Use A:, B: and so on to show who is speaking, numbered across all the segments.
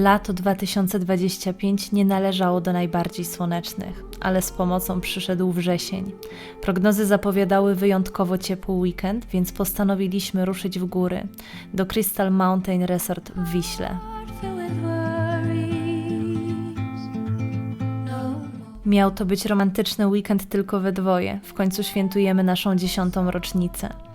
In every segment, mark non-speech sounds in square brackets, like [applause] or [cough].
A: Lato 2025 nie należało do najbardziej słonecznych, ale z pomocą przyszedł wrzesień. Prognozy zapowiadały wyjątkowo ciepły weekend, więc postanowiliśmy ruszyć w góry do Crystal Mountain Resort w Wiśle. Miał to być romantyczny weekend tylko we dwoje. W końcu świętujemy naszą dziesiątą rocznicę.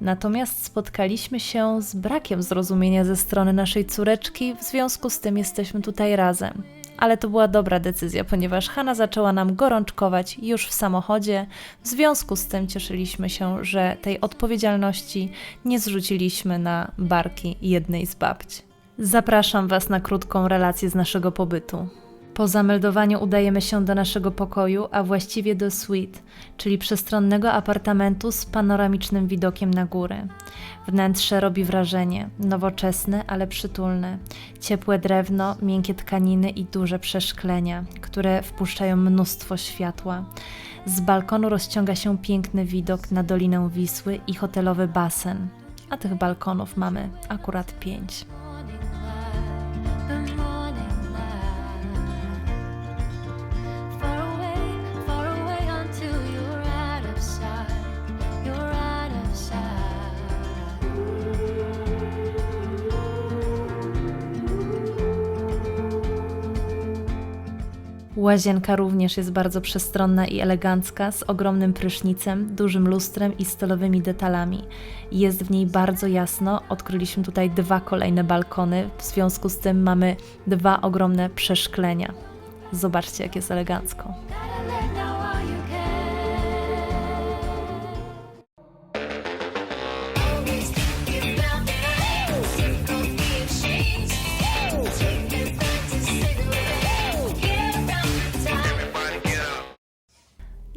A: Natomiast spotkaliśmy się z brakiem zrozumienia ze strony naszej córeczki, w związku z tym jesteśmy tutaj razem. Ale to była dobra decyzja, ponieważ Hanna zaczęła nam gorączkować już w samochodzie. W związku z tym cieszyliśmy się, że tej odpowiedzialności nie zrzuciliśmy na barki jednej z babci. Zapraszam Was na krótką relację z naszego pobytu. Po zameldowaniu udajemy się do naszego pokoju, a właściwie do suite, czyli przestronnego apartamentu z panoramicznym widokiem na góry. Wnętrze robi wrażenie, nowoczesne, ale przytulne. Ciepłe drewno, miękkie tkaniny i duże przeszklenia, które wpuszczają mnóstwo światła. Z balkonu rozciąga się piękny widok na Dolinę Wisły i hotelowy basen, a tych balkonów mamy akurat pięć. Łazienka również jest bardzo przestronna i elegancka, z ogromnym prysznicem, dużym lustrem i stylowymi detalami. Jest w niej bardzo jasno. Odkryliśmy tutaj dwa kolejne balkony, w związku z tym mamy dwa ogromne przeszklenia. Zobaczcie, jak jest elegancko.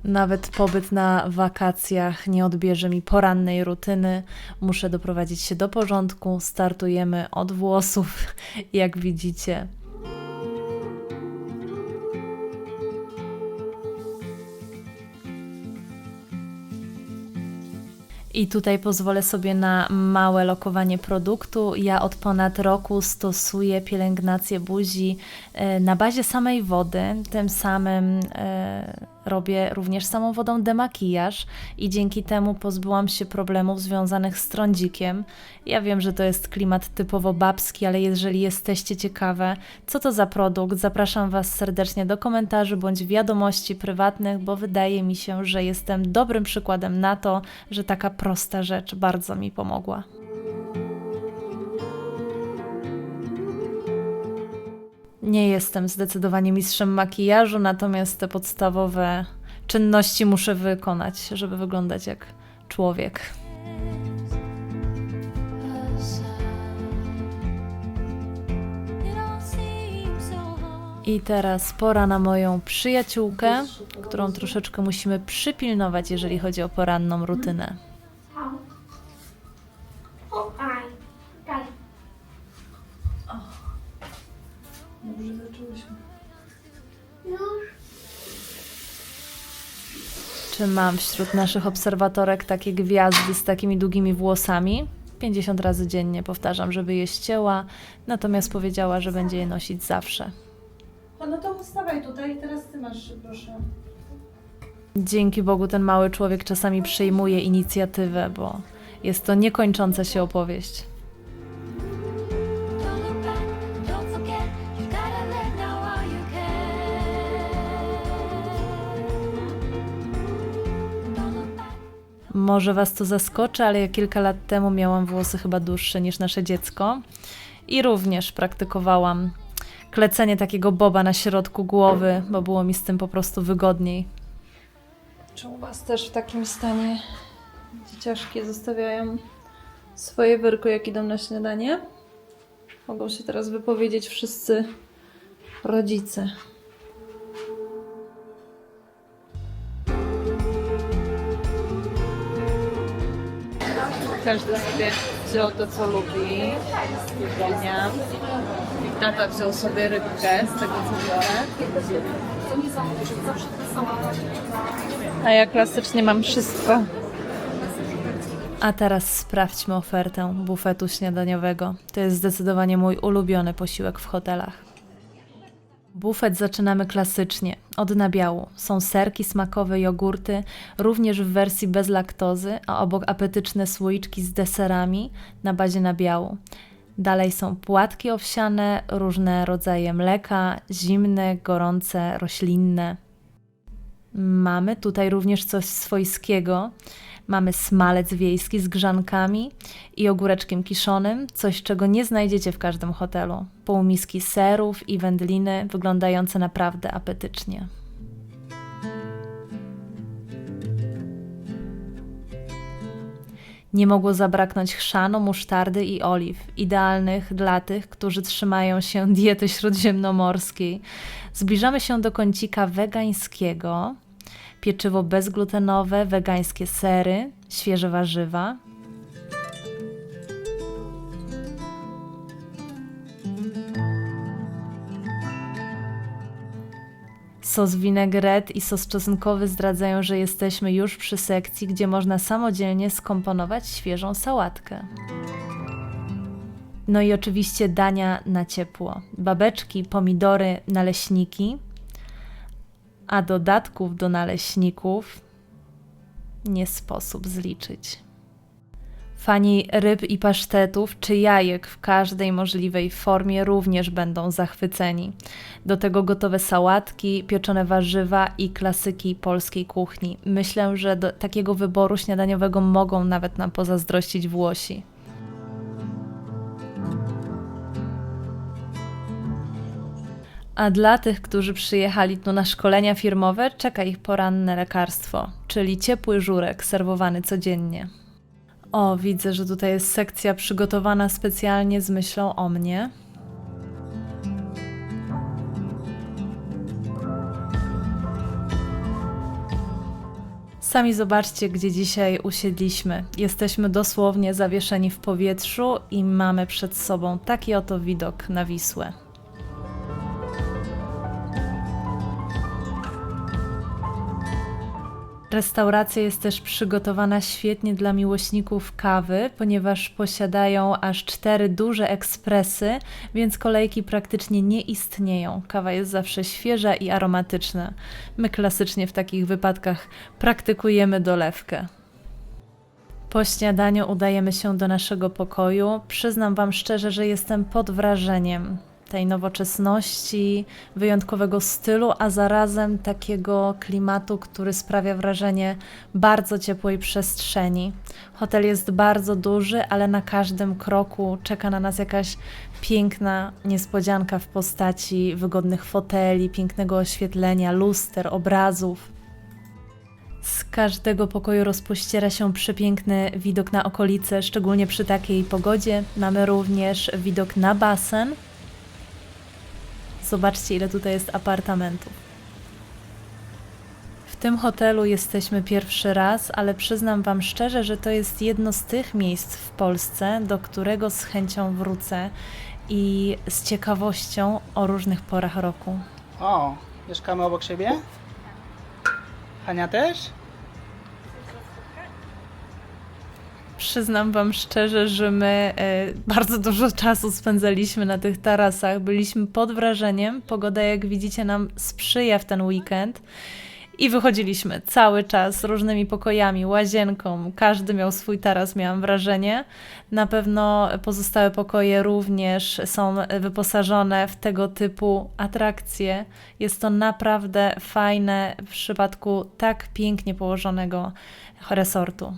A: Nawet pobyt na wakacjach nie odbierze mi porannej rutyny. Muszę doprowadzić się do porządku. Startujemy od włosów, [laughs] jak widzicie. I tutaj pozwolę sobie na małe lokowanie produktu. Ja od ponad roku stosuję pielęgnację buzi e, na bazie samej wody. Tym samym e, robię również samą wodą demakijaż i dzięki temu pozbyłam się problemów związanych z trądzikiem. Ja wiem, że to jest klimat typowo babski, ale jeżeli jesteście ciekawe, co to za produkt, zapraszam Was serdecznie do komentarzy bądź wiadomości prywatnych, bo wydaje mi się, że jestem dobrym przykładem na to, że taka prosta rzecz bardzo mi pomogła. Nie jestem zdecydowanie mistrzem makijażu, natomiast te podstawowe czynności muszę wykonać, żeby wyglądać jak człowiek. I teraz pora na moją przyjaciółkę, którą troszeczkę musimy przypilnować, jeżeli chodzi o poranną rutynę. Mam wśród naszych obserwatorek takie gwiazdy z takimi długimi włosami? 50 razy dziennie powtarzam, żeby je ścięła, natomiast powiedziała, że będzie je nosić zawsze.
B: A no to stawaj tutaj, teraz ty masz, proszę.
A: Dzięki Bogu ten mały człowiek czasami przejmuje inicjatywę, bo jest to niekończąca się opowieść. Może Was to zaskoczy, ale ja kilka lat temu miałam włosy chyba dłuższe niż nasze dziecko i również praktykowałam klecenie takiego boba na środku głowy, bo było mi z tym po prostu wygodniej.
B: Czy u was też w takim stanie dzieciaszki zostawiają swoje wyrko, jak idą na śniadanie? Mogą się teraz wypowiedzieć wszyscy rodzice.
C: Każdy sobie wziął to, co lubi z jedzenia. Tata wziął sobie rybkę z tego, co biorę.
B: A ja klasycznie mam wszystko.
A: A teraz sprawdźmy ofertę bufetu śniadaniowego. To jest zdecydowanie mój ulubiony posiłek w hotelach. Bufet zaczynamy klasycznie, od nabiału. Są serki smakowe, jogurty, również w wersji bez laktozy, a obok apetyczne słoiczki z deserami na bazie nabiału. Dalej są płatki owsiane, różne rodzaje mleka, zimne, gorące, roślinne. Mamy tutaj również coś swojskiego. Mamy smalec wiejski z grzankami i ogóreczkiem kiszonym, coś czego nie znajdziecie w każdym hotelu. Półmiski serów i wędliny wyglądające naprawdę apetycznie. Nie mogło zabraknąć chrzanu, musztardy i oliw, idealnych dla tych, którzy trzymają się diety śródziemnomorskiej. Zbliżamy się do kącika wegańskiego, pieczywo bezglutenowe, wegańskie sery, świeże warzywa. Sos vinaigrette i sos czosnkowy zdradzają, że jesteśmy już przy sekcji, gdzie można samodzielnie skomponować świeżą sałatkę. No i oczywiście dania na ciepło. Babeczki, pomidory, naleśniki, a dodatków do naleśników nie sposób zliczyć. Fani ryb i pasztetów czy jajek w każdej możliwej formie również będą zachwyceni. Do tego gotowe sałatki, pieczone warzywa i klasyki polskiej kuchni. Myślę, że do takiego wyboru śniadaniowego mogą nawet nam pozazdrościć Włosi. A dla tych, którzy przyjechali tu na szkolenia firmowe, czeka ich poranne lekarstwo, czyli ciepły żurek serwowany codziennie. O, widzę, że tutaj jest sekcja przygotowana specjalnie z myślą o mnie. Sami zobaczcie, gdzie dzisiaj usiedliśmy. Jesteśmy dosłownie zawieszeni w powietrzu i mamy przed sobą taki oto widok na Wisłę. Restauracja jest też przygotowana świetnie dla miłośników kawy, ponieważ posiadają aż cztery duże ekspresy, więc kolejki praktycznie nie istnieją. Kawa jest zawsze świeża i aromatyczna. My klasycznie w takich wypadkach praktykujemy dolewkę. Po śniadaniu udajemy się do naszego pokoju. Przyznam Wam szczerze, że jestem pod wrażeniem tej nowoczesności, wyjątkowego stylu, a zarazem takiego klimatu, który sprawia wrażenie bardzo ciepłej przestrzeni. Hotel jest bardzo duży, ale na każdym kroku czeka na nas jakaś piękna niespodzianka w postaci wygodnych foteli, pięknego oświetlenia, luster, obrazów. Z każdego pokoju rozpościera się przepiękny widok na okolice, szczególnie przy takiej pogodzie. Mamy również widok na basen. Zobaczcie, ile tutaj jest apartamentów. W tym hotelu jesteśmy pierwszy raz, ale przyznam Wam szczerze, że to jest jedno z tych miejsc w Polsce, do którego z chęcią wrócę i z ciekawością o różnych porach roku.
D: O, mieszkamy obok siebie? Hania też?
A: Przyznam Wam szczerze, że my e, bardzo dużo czasu spędzaliśmy na tych tarasach. Byliśmy pod wrażeniem. Pogoda, jak widzicie, nam sprzyja w ten weekend. I wychodziliśmy cały czas różnymi pokojami, łazienką. Każdy miał swój taras, miałam wrażenie. Na pewno pozostałe pokoje również są wyposażone w tego typu atrakcje. Jest to naprawdę fajne w przypadku tak pięknie położonego resortu.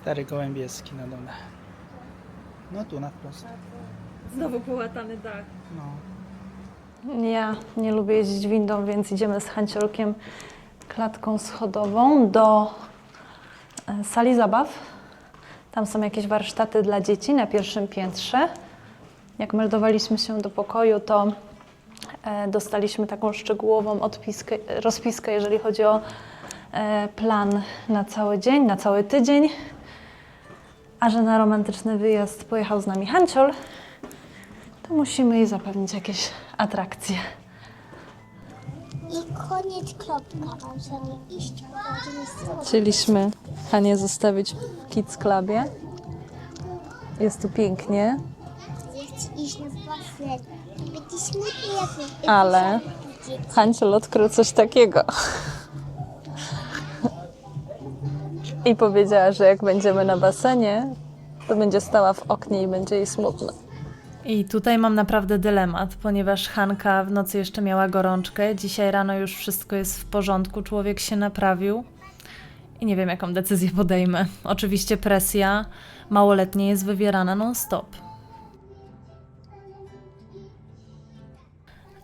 D: Stary gołębieski na dole. No tu na wprost.
B: Znowu połatany dach.
D: No.
B: Ja nie lubię jeździć windą, więc idziemy z Hanciolkiem klatką schodową do e, sali zabaw. Tam są jakieś warsztaty dla dzieci na pierwszym piętrze. Jak meldowaliśmy się do pokoju, to e, dostaliśmy taką szczegółową odpiskę, rozpiskę, jeżeli chodzi o e, plan na cały dzień, na cały tydzień. A że na romantyczny wyjazd pojechał z nami Hanciol, to musimy jej zapewnić jakieś atrakcje.
E: koniec, kropka. Sobie iść, słowo.
B: Chcieliśmy Hanie zostawić w Kids Clubie. Jest tu pięknie,
E: Ja chcę iść na basen. Będzie smutny, jak
B: ale Hanciel odkrył coś takiego. I powiedziała, że jak będziemy na basenie, to będzie stała w oknie i będzie jej smutno.
A: I tutaj mam naprawdę dylemat, ponieważ Hanka w nocy jeszcze miała gorączkę, dzisiaj rano już wszystko jest w porządku, człowiek się naprawił i nie wiem, jaką decyzję podejmę. Oczywiście presja małoletniej jest wywierana non-stop.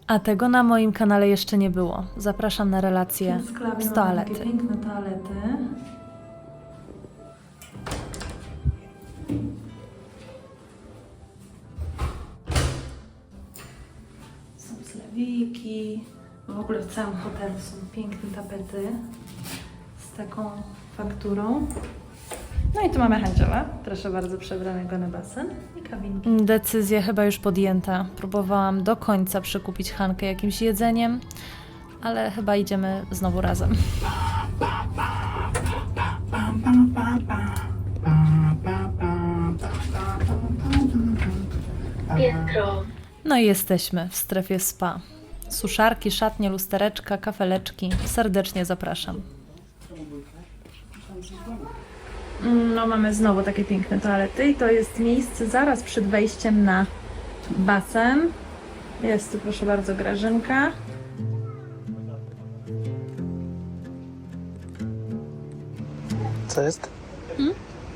A: A tego na moim kanale jeszcze nie było. Zapraszam na relacje z toalety.
B: piękne toalety. Są zlewiki. W ogóle w całym hotelu są piękne tapety z taką fakturą. No i tu mamy Hanciela, proszę bardzo, przebranego na basen i kabinki.
A: Decyzja chyba już podjęta. Próbowałam do końca przekupić Hankę jakimś jedzeniem, ale chyba idziemy znowu razem. No i jesteśmy w strefie spa. Suszarki, szatnie, lustereczka, kafeleczki. Serdecznie zapraszam. No mamy znowu takie piękne toalety i to jest miejsce zaraz przed wejściem na basen. Jest tu proszę bardzo Grażynka.
D: Co jest?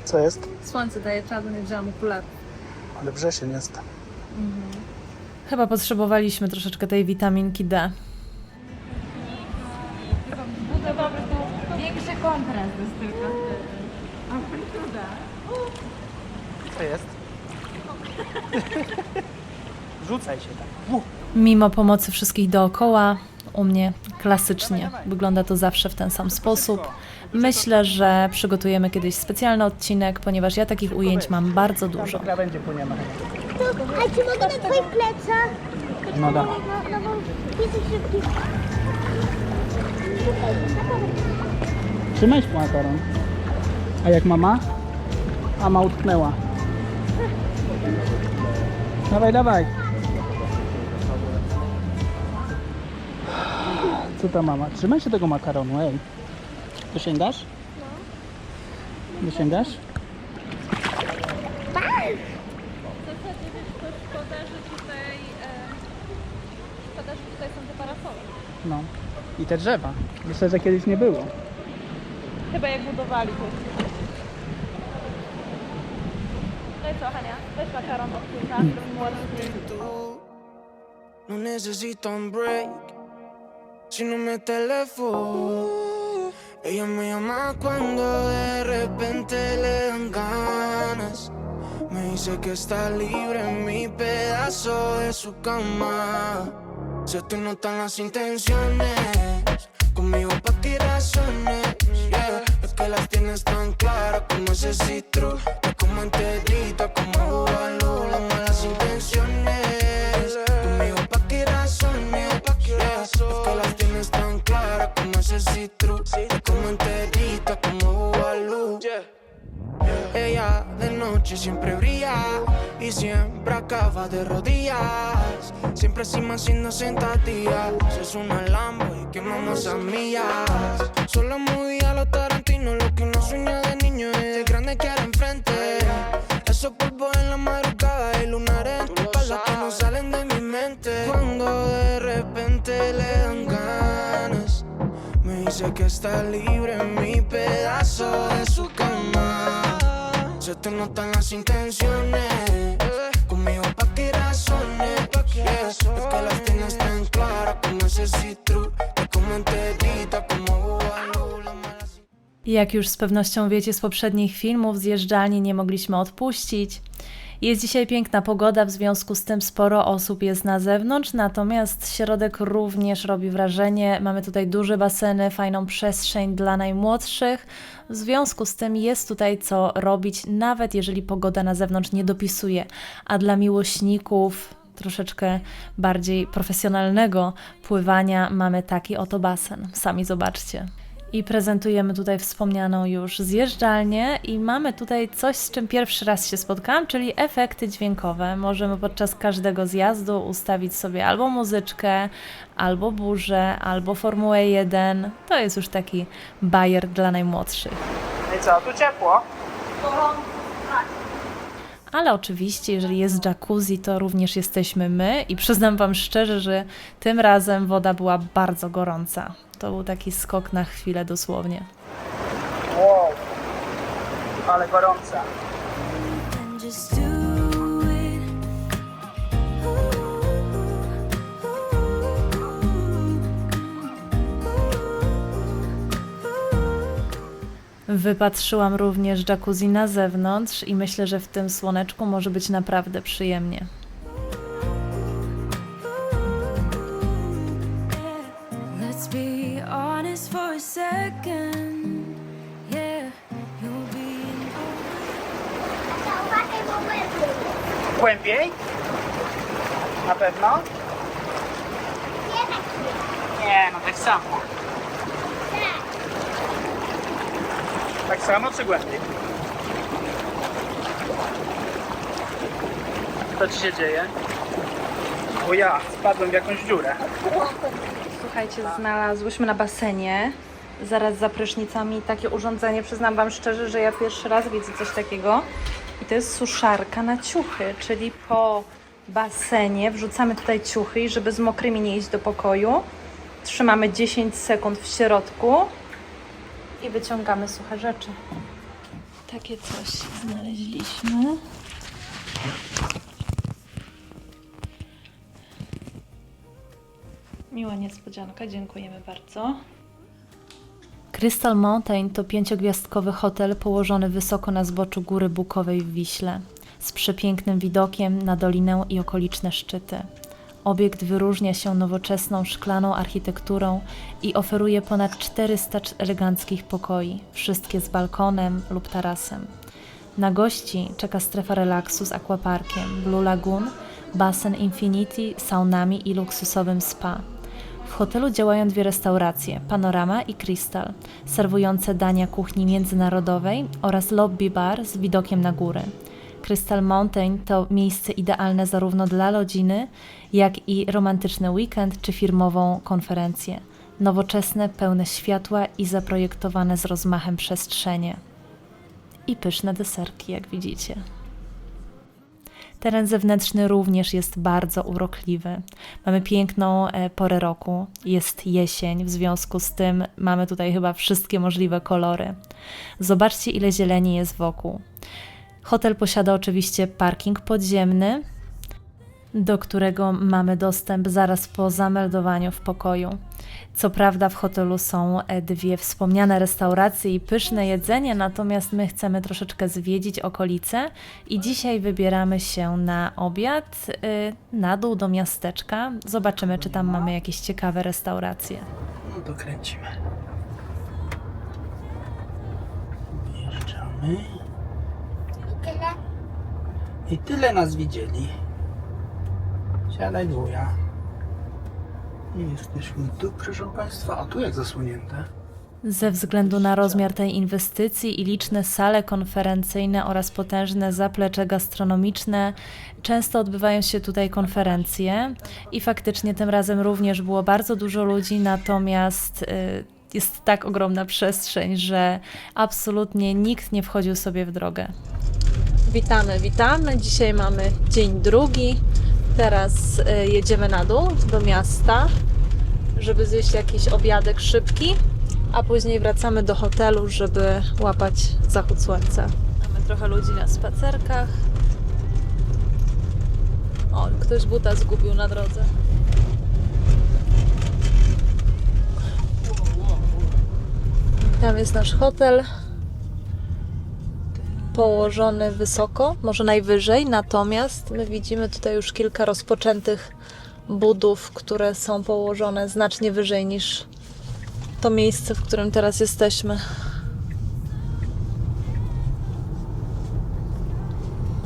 D: Co jest?
A: Słońce daje czadu, nie wzięłam okularów.
D: Ale wrzesień jest.
A: Chyba potrzebowaliśmy troszeczkę tej witaminki D.
D: Co jest? [laughs] Rzucaj się tak. Uh.
A: Mimo pomocy wszystkich dookoła, u mnie klasycznie. Wygląda to zawsze w ten sam sposób. Myślę, że przygotujemy kiedyś specjalny odcinek, ponieważ ja takich ujęć mam bardzo dużo.
D: Tam będzie płyniemy.
E: A czy mogę na twoich plecach?
D: No da.
E: No, no bo jesteś szybki.
D: Trzymaj się makaron. A jak mama? Mama utknęła. Dawaj, dawaj. Co ta mama? Trzymaj się tego makaronu, ej. Dosięgasz? No. Dosięgasz? No. I te drzewa. Myślę, że kiedyś nie było.
B: Chyba jak budowali to. No i co, Hania? Weź makaron od kilka,
F: No necesito un break. Si no me teléfono. Ella me llama cuando de repente le dan ganas. Me dice que está libre en mi pedazo de su cama. Se te notan las intenciones. Conmigo pa' ti razones. Es que las tienes tan claras como ese citro. Como enterita, como uva ese citro. Como enterita, como uva ella de noche siempre brilla y siempre acaba de rodillas. Siempre encima haciendo sentadillas. Es una Lambo y quemamos a millas. Solo muy a los Tarantino, lo que uno sueña de niño es el grande que hará enfrente. Esos polvos en la madrugada y lunares en que no salen de mi mente. Cuando de repente le dan ganas. Que está libre en mi pedazo de su cama. Se te notan las intenciones. Conmigo pa' que razones. Es que las tienes tan claras como ese como enterita, como
A: Jak już z pewnością wiecie z poprzednich filmów, zjeżdżalni nie mogliśmy odpuścić. Jest dzisiaj piękna pogoda, w związku z tym sporo osób jest na zewnątrz, natomiast środek również robi wrażenie. Mamy tutaj duże baseny, fajną przestrzeń dla najmłodszych. W związku z tym jest tutaj co robić, nawet jeżeli pogoda na zewnątrz nie dopisuje. A dla miłośników troszeczkę bardziej profesjonalnego pływania mamy taki oto basen. Sami zobaczcie. I prezentujemy tutaj wspomnianą już zjeżdżalnię i mamy tutaj coś, z czym pierwszy raz się spotkałam, czyli efekty dźwiękowe. Możemy podczas każdego zjazdu ustawić sobie albo muzyczkę, albo burzę, albo Formułę 1. To jest już taki bajer dla najmłodszych.
D: No i co, tu ciepło?
A: Ale oczywiście, jeżeli jest jacuzzi, to również jesteśmy my i przyznam Wam szczerze, że tym razem woda była bardzo gorąca. To był taki skok na chwilę dosłownie.
D: Wow, ale gorąca.
A: Wypatrzyłam również jacuzzi na zewnątrz i myślę, że w tym słoneczku może być naprawdę przyjemnie.
G: Let's be honest for a second. Yeah, you'll be in
E: Zauważaj, bo łeby.
D: Głębiej? Na pewno?
E: Nie,
D: no tak samo.
E: Tak
D: samo czy głębiej? Co ci się dzieje? O ja, spadłem w jakąś dziurę.
B: Słuchajcie, znalazłyśmy na basenie, zaraz za prysznicami, takie urządzenie. Przyznam Wam szczerze, że ja pierwszy raz widzę coś takiego. I to jest suszarka na ciuchy, czyli po basenie wrzucamy tutaj ciuchy i żeby z mokrymi nie iść do pokoju. Trzymamy 10 sekund w środku i wyciągamy suche rzeczy. Takie coś znaleźliśmy. Miła niespodzianka, dziękujemy bardzo.
A: Crystal Mountain to pięciogwiazdkowy hotel położony wysoko na zboczu Góry Bukowej w Wiśle, z przepięknym widokiem na dolinę i okoliczne szczyty. Obiekt wyróżnia się nowoczesną szklaną architekturą i oferuje ponad 400 cz- eleganckich pokoi, wszystkie z balkonem lub tarasem. Na gości czeka strefa relaksu z aquaparkiem, Blue Lagoon, basen Infinity, saunami i luksusowym spa. W hotelu działają dwie restauracje, Panorama i Crystal, serwujące dania kuchni międzynarodowej oraz lobby bar z widokiem na góry. Crystal Mountain to miejsce idealne zarówno dla rodziny, jak i romantyczny weekend czy firmową konferencję. Nowoczesne, pełne światła i zaprojektowane z rozmachem przestrzenie. I pyszne deserki, jak widzicie. Teren zewnętrzny również jest bardzo urokliwy. Mamy piękną e, porę roku, jest jesień, w związku z tym mamy tutaj chyba wszystkie możliwe kolory. Zobaczcie, ile zieleni jest wokół. Hotel posiada oczywiście parking podziemny, do którego mamy dostęp zaraz po zameldowaniu w pokoju. Co prawda w hotelu są e, dwie wspomniane restauracje i pyszne jedzenie, natomiast my chcemy troszeczkę zwiedzić okolice i dzisiaj wybieramy się na obiad y, na dół do miasteczka. Zobaczymy, czy tam mamy jakieś ciekawe restauracje.
D: No to kręcimy. Wjeżdżamy.
E: I tyle.
D: I tyle nas widzieli. Siadaj wuja. I jesteśmy tu, proszę Państwa. A tu jak zasłonięte?
A: Ze względu na rozmiar tej inwestycji i liczne sale konferencyjne oraz potężne zaplecze gastronomiczne, często odbywają się tutaj konferencje i faktycznie tym razem również było bardzo dużo ludzi, natomiast y, jest tak ogromna przestrzeń, że absolutnie nikt nie wchodził sobie w drogę.
B: Witamy, witamy. Dzisiaj mamy dzień drugi. Teraz y, jedziemy na dół do miasta, żeby zjeść jakiś obiadek szybki, a później wracamy do hotelu, żeby łapać zachód słońca. Mamy trochę ludzi na spacerkach. O, ktoś buta zgubił na drodze. Tam jest nasz hotel położony wysoko, może najwyżej, natomiast my widzimy tutaj już kilka rozpoczętych budów, które są położone znacznie wyżej niż to miejsce, w którym teraz jesteśmy.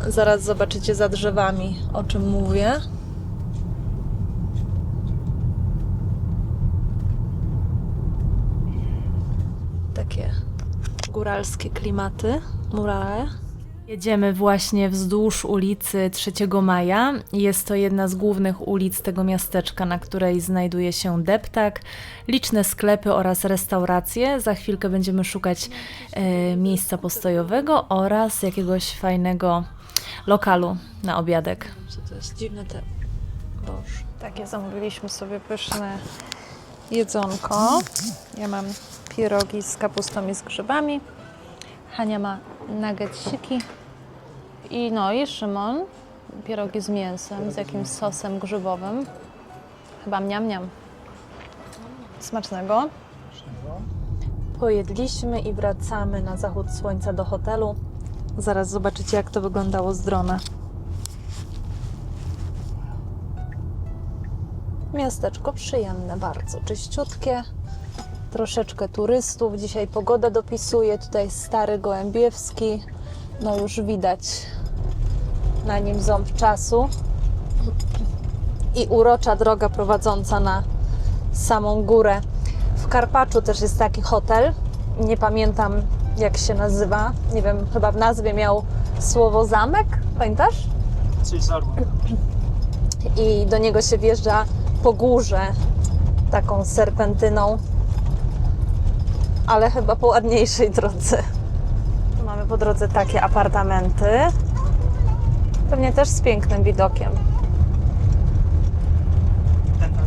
B: Zaraz zobaczycie za drzewami, o czym mówię. takie góralskie klimaty, murale.
A: Jedziemy właśnie wzdłuż ulicy 3 Maja. Jest to jedna z głównych ulic tego miasteczka, na której znajduje się deptak, liczne sklepy oraz restauracje. Za chwilkę będziemy szukać e, miejsca postojowego oraz jakiegoś fajnego lokalu na obiadek.
B: Co to jest dziwne te boż. Takie zamówiliśmy sobie pyszne jedzonko. Ja mam pierogi z kapustą i z grzybami. Hania ma nuggetsiki. I no i Szymon pierogi z mięsem, z jakimś sosem grzybowym. Chyba mniam mniam. Smacznego. Pojedliśmy i wracamy na zachód słońca do hotelu. Zaraz zobaczycie, jak to wyglądało z drona. Miasteczko przyjemne, bardzo czyściutkie. Troszeczkę turystów. Dzisiaj pogoda dopisuje. Tutaj stary Gołębiewski. No już widać na nim ząb czasu. I urocza droga prowadząca na samą górę. W Karpaczu też jest taki hotel. Nie pamiętam jak się nazywa. Nie wiem, chyba w nazwie miał słowo zamek. Pamiętasz? I do niego się wjeżdża po górze taką serpentyną, ale chyba po ładniejszej drodze. Tu mamy po drodze takie apartamenty, pewnie też z pięknym widokiem.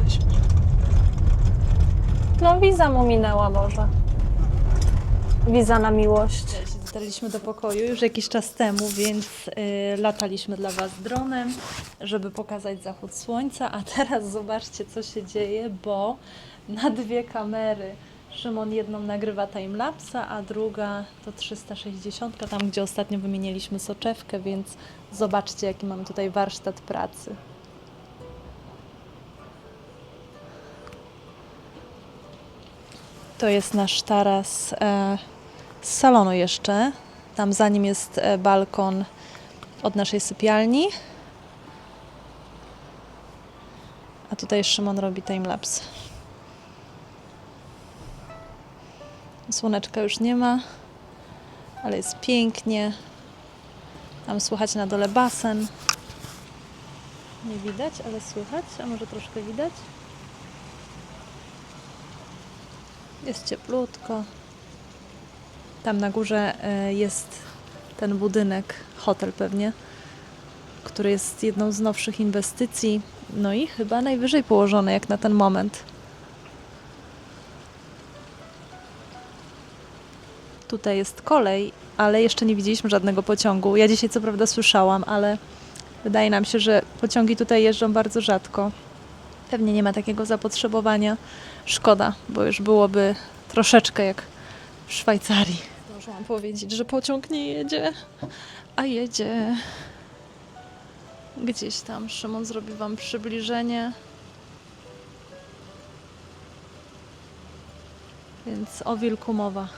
D: Śpi.
B: No wiza mu minęła może. Wiza na miłość.
A: Dotarliśmy do pokoju już jakiś czas temu, więc y, lataliśmy dla Was dronem, żeby pokazać zachód słońca. A teraz zobaczcie, co się dzieje, bo na dwie kamery Szymon jedną nagrywa timelapsa, a druga to 360, tam gdzie ostatnio wymieniliśmy soczewkę, więc zobaczcie, jaki mamy tutaj warsztat pracy. To jest nasz taras e, z salonu jeszcze. Tam za nim jest e, balkon od naszej sypialni. A tutaj Szymon robi timelapse. Słoneczka już nie ma, ale jest pięknie. Tam słychać na dole basen. Nie widać, ale słychać, a może troszkę widać. Jest cieplutko. Tam na górze e, jest ten budynek, hotel pewnie, który jest jedną z nowszych inwestycji, no i chyba najwyżej położony jak na ten moment. Tutaj jest kolej, ale jeszcze nie widzieliśmy żadnego pociągu. Ja dzisiaj co prawda słyszałam, ale wydaje nam się, że pociągi tutaj jeżdżą bardzo rzadko. Pewnie nie ma takiego zapotrzebowania. Szkoda, bo już byłoby troszeczkę jak w Szwajcarii. Zdążyłam powiedzieć, że pociąg nie jedzie, a jedzie. Gdzieś tam Szymon zrobi Wam przybliżenie. Więc o wilku mowa.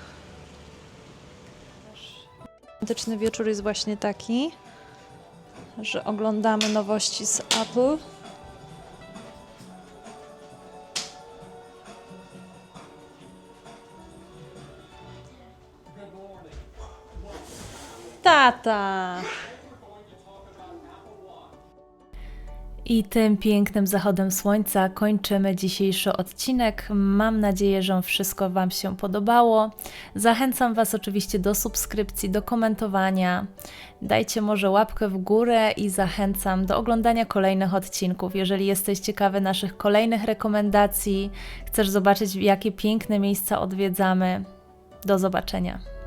A: Romantyczny wieczór jest właśnie taki, że oglądamy nowości z Apple. Tata! I tym pięknym zachodem słońca kończymy dzisiejszy odcinek. Mam nadzieję, że wszystko Wam się podobało. Zachęcam Was oczywiście do subskrypcji, do komentowania. Dajcie może łapkę w górę i zachęcam do oglądania kolejnych odcinków. Jeżeli jesteś ciekawy naszych kolejnych rekomendacji, chcesz zobaczyć, jakie piękne miejsca odwiedzamy, do zobaczenia.